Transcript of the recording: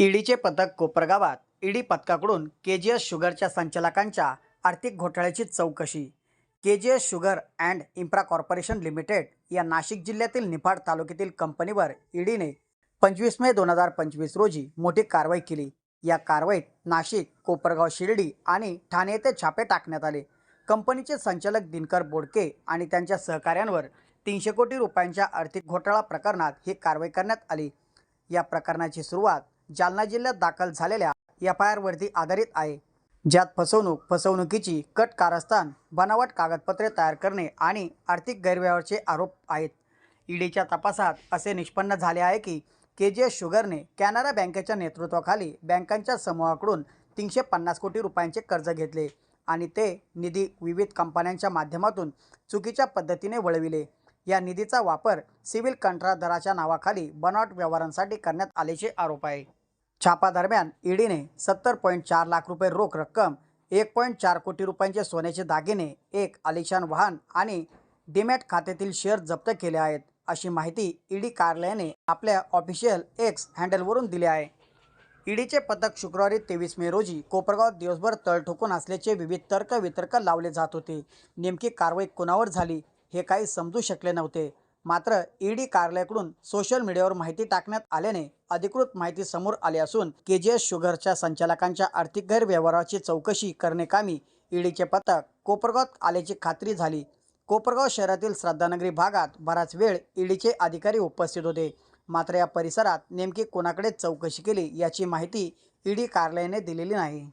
ईडीचे पथक कोपरगावात ईडी पथकाकडून के G S शुगरच्या संचालकांच्या आर्थिक घोटाळ्याची चौकशी. K G S sugar and Impra corporation limited या नाशिक जिल्ह्यातील निफाड तालुक्यातील कंपनीवर ईडीने पंचवीस मे दोन हजार पंचवीस रोजी मोठी कारवाई केली. या कारवाईत नाशिक कोपरगाव शिर्डी आणि ठाणे येथे छापे टाकण्यात आले. कंपनीचे संचालक दिनकर बोडके आणि त्यांच्या सहकाऱ्यांवर तीनशे कोटी रुपयांच्या आर्थिक घोटाळा प्रकरणात ही कारवाई करण्यात आली. या प्रकरणाची सुरुवात जालना जिल्ह्यात दाखल झालेल्या एफ आय आरवरती आधारित आहे. ज्यात फसवणूक फसवणुकीची कट कारस्थान बनावट कागदपत्रे तयार करणे आणि आर्थिक गैरव्यवहारचे आरोप आहेत. ईडीच्या तपासात असे निष्पन्न झाले आहे की के जी एस शुगरने कॅनरा बँकेच्या नेतृत्वाखाली बँकांच्या समूहाकडून तीनशे पन्नास कोटी रुपयांचे कर्ज घेतले आणि ते निधी विविध कंपन्यांच्या माध्यमातून चुकीच्या पद्धतीने वळविले. या निधीचा वापर सिव्हिल कंत्राटदाराच्या नावाखाली बनावट व्यवहारांसाठी करण्यात आल्याचे आरोप आहे. छापादरम्यान ईडीने सत्तर पॉईंट चार लाख रुपये रोख रक्कम एक पॉईंट चार कोटी रुपयांचे सोन्याचे दागिने एक आलिशान वाहन आणि डीमॅट खात्यातील शेअर जप्त केले आहेत अशी माहिती ईडी कार्यालयाने आपल्या ऑफिशियल एक्स हँडलवरून दिली आहे. ईडीचे पथक शुक्रवारी तेवीस मे रोजी कोपरगाव दिवसभर तळ ठोकून असल्याचे विविध तर्क वितर्क लावले जात होते. नेमकी कारवाई कोणावर झाली हे काही समजू शकले नव्हते. मात्र ईडी कार्यालयाकडून सोशल मीडियावर माहिती टाकण्यात आल्याने अधिकृत माहिती समोर आली असून के जी एस शुगरच्या संचालकांच्या आर्थिक गैरव्यवहाराची चौकशी करण्याकामी ईडीचे पथक कोपरगावात आल्याची खात्री झाली. कोपरगाव शहरातील श्रद्धानगरी भागात बराच वेळ ईडीचे अधिकारी उपस्थित होते. मात्र या परिसरात नेमकी कोणाकडे चौकशी केली याची माहिती ईडी कार्यालयाने दिलेली नाही.